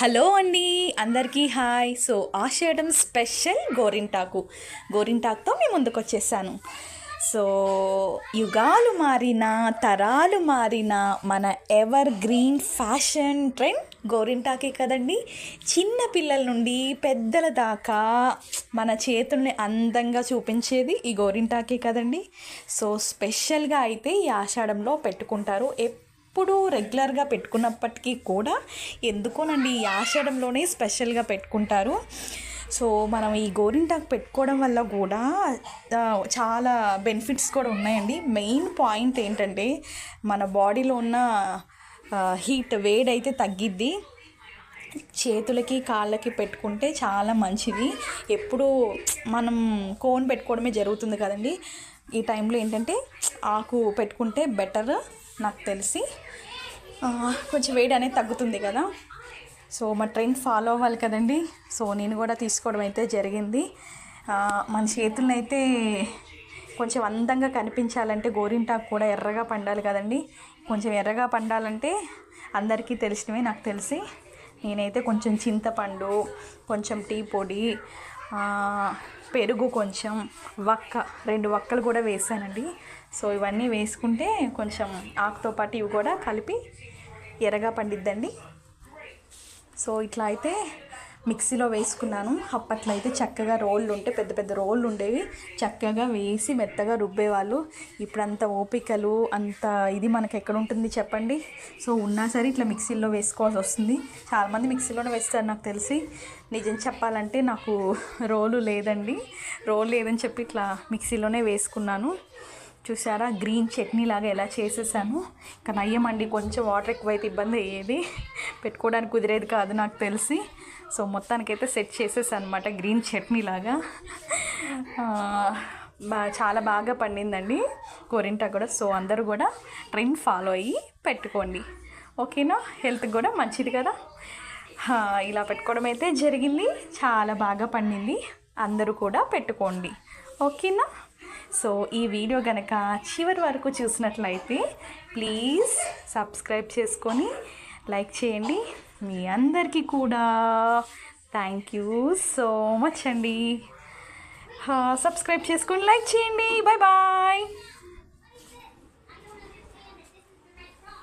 Hello అండి అందరికీ hi. So ఆషాఢం special గోరింటాకు. గోరింటాకుతో మేము ముందుకు వచ్చేసాను సో యుగాలు మారిన తరాలు మారిన మన ఎవర్ గ్రీన్ ఫ్యాషన్ ట్రెండ్ గోరింటాకే కదండి. చిన్న పిల్లల నుండి పెద్దల దాకా మన చేతుల్ని అందంగా చూపించేది ఈ గోరింటాకే కదండి. సో స్పెషల్గా అయితే ఈ ఆషాఢంలో పెట్టుకుంటారు. ఎప్పుడు రెగ్యులర్గా పెట్టుకున్నప్పటికీ కూడా ఎందుకోనండి ఈ ఆషాఢంలోనే స్పెషల్గా పెట్టుకుంటారు. సో మనం ఈ గోరింటాకు పెట్టుకోవడం వల్ల కూడా చాలా బెనిఫిట్స్ కూడా ఉన్నాయండి. మెయిన్ పాయింట్ ఏంటంటే మన బాడీలో ఉన్న హీట్ వేడైతే తగ్గిద్ది. చేతులకి కాళ్ళకి పెట్టుకుంటే చాలా మంచిది. ఎప్పుడు మనం కోన్ పెట్టుకోవడమే జరుగుతుంది కదండి. ఈ టైంలో ఏంటంటే ఆకు పెట్టుకుంటే బెటర్ నాకు తెలిసి. కొంచెం వేడి అనేది తగ్గుతుంది కదా. సో మా ట్రెండ్ ఫాలో అవ్వాలి కదండి. సో నేను కూడా తీసుకోవడం అయితే జరిగింది. మన చేతులను అయితే కొంచెం అందంగా కనిపించాలంటే గోరింటాకు కూడా ఎర్రగా పండాలి కదండి. కొంచెం ఎర్రగా పండాలంటే అందరికీ తెలిసినవే నాకు తెలిసి. నేనైతే కొంచెం చింతపండు కొంచెం టీ పొడి పెరుగు కొంచెం వక్క రెండు వక్కలు కూడా వేసానండి. సో ఇవన్నీ వేసుకుంటే కొంచెం ఆకుతో పాటు ఇవి కూడా కలిపి ఎర్రగా పండిద్దండి. సో ఇట్లా అయితే మిక్సీలో వేసుకున్నాను. అప్పట్లో అయితే చక్కగా రోళ్ళు ఉంటే పెద్ద పెద్ద రోళ్ళు ఉండేవి. చక్కగా వేసి మెత్తగా రుబ్బేవాళ్ళు. ఇప్పుడు అంత ఓపికలు అంత ఇది మనకు ఎక్కడ ఉంటుంది చెప్పండి? సో ఉన్నా సరే ఇట్లా మిక్సీలో వేసుకోవాల్సి వస్తుంది. చాలామంది మిక్సీలోనే వేస్తారు నాకు తెలిసి. నిజం చెప్పాలంటే నాకు రోలు లేదండి. రోలు లేదని చెప్పి ఇట్లా మిక్సీలోనే వేసుకున్నాను. చూసారా? గ్రీన్ చట్నీ లాగా ఎలా చేసేసాను. ఇంకా నయ్యమండి కొంచెం వాటర్ ఎక్కువైతే ఇబ్బంది అయ్యేది. పెట్టుకోవడానికి కుదిరేది కాదు నాకు తెలిసి. సో మొత్తానికైతే సెట్ చేసేసాను అనమాట గ్రీన్ చట్నీ లాగా. బా చాలా బాగా పండిందండి. గోరింటా కూడా. సో అందరూ కూడా ట్రెండ్ ఫాలో అయ్యి పెట్టుకోండి. ఓకేనా? హెల్త్ కూడా మంచిది కదా? ఇలా పెట్టుకోవడం అయితే జరిగింది. చాలా బాగా పండింది. అందరూ కూడా పెట్టుకోండి. ఓకేనా? సో ఈ వీడియో కనుక చివరి వరకు చూసినట్లయితే ప్లీజ్ సబ్స్క్రైబ్ చేసుకొని లైక్ చేయండి. మీ అందరికీ కూడా థ్యాంక్ యూ సో మచ్ అండి. సబ్స్క్రైబ్ చేసుకొని లైక్ చేయండి. Bye bye.